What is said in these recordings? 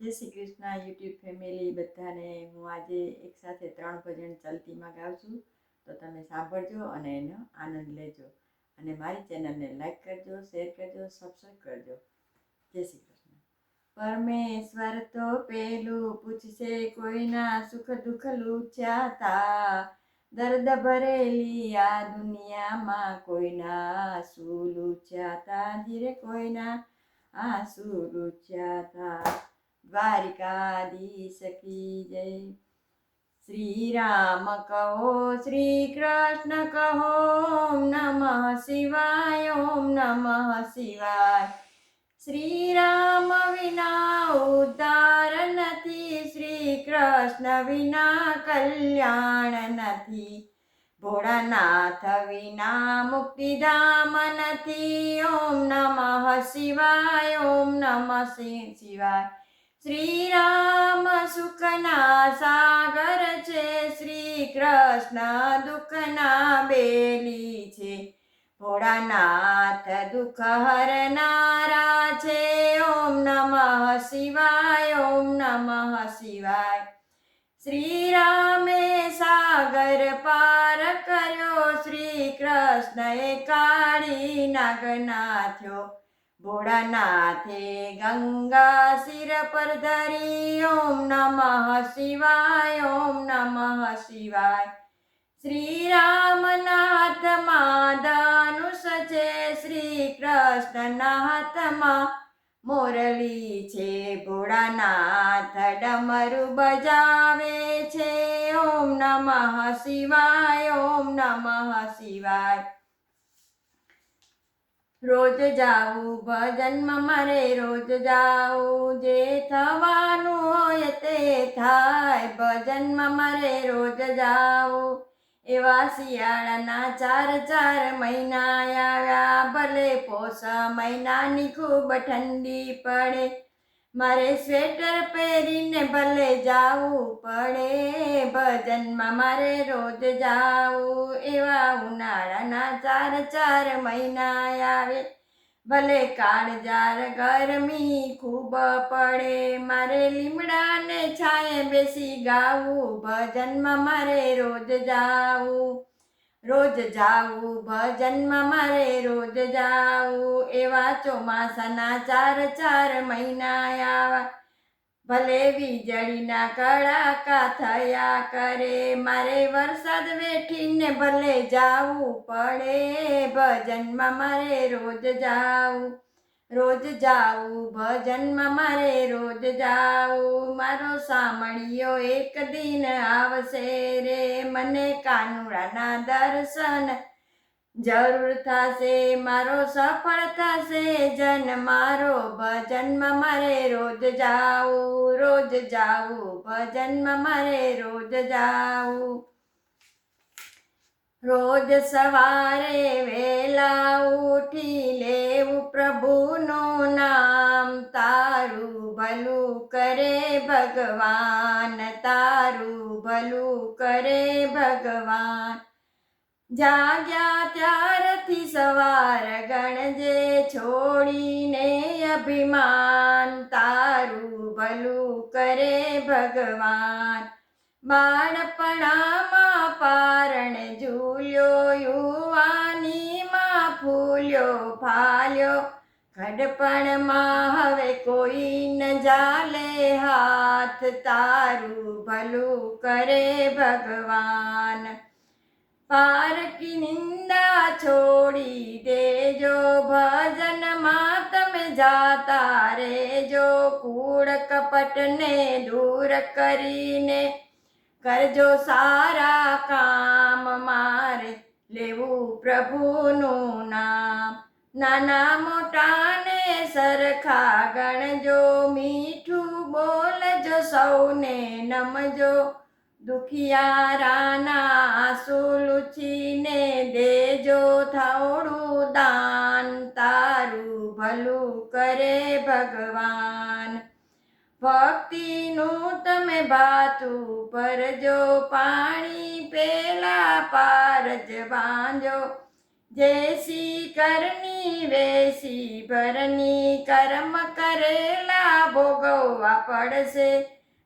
જય Shri Krishna, YouTube family બધાને. હું આજે એક સાથે ત્રણ ભજન ચલતીમાં ગાઉં છું. તો તમે સાંભળજો અને એનો આનંદ લેજો. અને મારી ચેનલને લાઈક કરજો, શેર કરજો, સબસ્ક્રાઈબ કરજો. જય શ્રી કૃષ્ણ. પરમેશ્વર તો પેલું પૂછશે, કોઈના સુખ દુઃખ લૂછાતા? દર્દ ભરેલી આ દુનિયામાં કોઈના આંસુ લૂછાતા? ધીરે કોઈના આંસુ લૂછાતા? દ્વારિકાધીશ કી જય શ્રી રામ કહો શ્રી કૃષ્ણ કહો નમઃ શિવાય ઓમ નમઃ શિવાય શ્રી રામ વિના ઉદ્ધાર નથી શ્રી કૃષ્ણ વિના કલ્યાણ નથી ભોળાનાથ વિના મુક્તિધામ નથી ઓમ નમઃ શિવાય ઓમ નમઃ શિવાય શ્રી રામ સુખના સાગર છે શ્રી કૃષ્ણ દુઃખના બેલી છે. ભોળાનાથ દુઃખ હરનારા છે, ઓમ નમઃ શિવાય, ઓમ નમઃ શિવાય. શ્રી રામે સાગર પાર કર્યો શ્રી કૃષ્ણએ કાળી નાગનાથ્યો. ભોળાનાથે ગંગા શિર પર ધરી. ઓમ નમઃ શિવાય, ઓમ નમઃ શિવાય. શ્રી રામના હાથમાં છે શ્રી કૃષ્ણના મોરલી છે. ભોળાનાથ ડમરુ બજાવે છે. ઓમ નમઃ શિવાય, ઓમ નમઃ શિવાય. રોજ જાઉં ભજનમાં મારે રોજ જાઉં. જે થવાનું હોય તે થાય ભજનમાં મારે રોજ જાઉં. એવા શિયાળાના ચાર ચાર મહિના આવ્યા, ભલે પોસા મહિનાની ખૂબ ઠંડી પડે. મારે સ્વેટર પહેરીને ભલે જાવું પડે, ભજનમાં મારે રોજ જાવું. એવા ઉનાળાના ચાર ચાર મહિના આવે, ભલે કાળજાર ગરમી ખૂબ પડે. મારે લીમડાને છાંયે બેસી ગાવું, ભજનમાં મારે રોજ જાવું. રોજ જાવું ભજનમાં મારે રોજ જાવું એવા ચોમાસાના ચાર ચાર મહિના આવા. ભલે વીજળીના કડાકા થયા કરે, મારે વરસાદ વેઠીને ભલે જાવું પડે. ભજનમાં મારે રોજ જાવું રોજ જાઉં, ભજનમાં મારે રોજ જાઉં. મારો સામળિયો એક દિન આવશે રે, મને કાનુડાના દર્શન જરૂર થશે. મારો સફળ થશે જન, મારો ભજનમાં મારે રોજ જાઉં રોજ જાઉં. ભજનમાં મારે રોજ જાઉં. રોજ સવારે વેલા ઉઠી લેવું પ્રભુનું નામ તારું ભલું કરે ભગવાન, તારું ભલું કરે ભગવાન. જાગ્યા ત્યારથી સવાર ગણજે છોડીને અભિમાન, તારું ભલું કરે ભગવાન. બાળપણામાં પારણ ઝૂલ્યો યુવાનીમાં ફૂલ્યો ફાલ્યો ઘડપણમાં હવે કોઈ ન જાલે હાથ તારું ભલું કરે ભગવાન. પારકી નિંદા છોડી દેજો, ભજનમાં તમે જાતા રેજો કૂડ કપટને દૂર કરીને કરજો સારા કામ મારે લેવું પ્રભુનું નામ. નાના મોટાને સરખા ગણજો, મીઠું બોલજો, સૌને નમજો. દુખિયારાના આંસુ લૂછીને દેજો થોડું દાન તારું ભલું કરે ભગવાન. ભક્તિનું તમે ભાતું પરજો પાણી પેલા પારજ બાંધો. જેસી કરની વેસી ભરની કર્મ કરેલા ભોગવવા પડશે.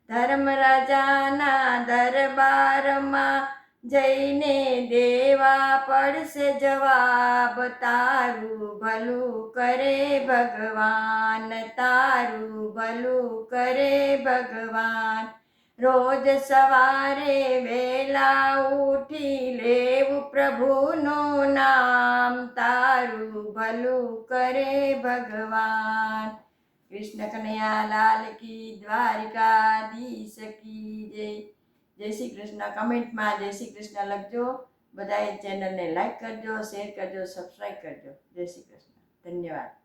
ધર્મ રાજાના દરબારમાં જઈને દેવા પડશે જવાબ તારું, ભલું કરે ભગવાન, તારું, ભલું કરે ભગવાન. રોજ સવારે વહેલા ઉઠી લેવું પ્રભુનું નામ, તારું, ભલું કરે ભગવાન. કૃષ્ણ કનૈયા લાલ કી દ્વારિકા કી જય શ્રી કૃષ્ણ. કમેન્ટમાં જય શ્રી કૃષ્ણ લખજો. બધાએ ચેનલને લાઈક કરજો, શેર કરજો સબસ્ક્રાઈબ કરજો. જય શ્રી કૃષ્ણ. ધન્યવાદ.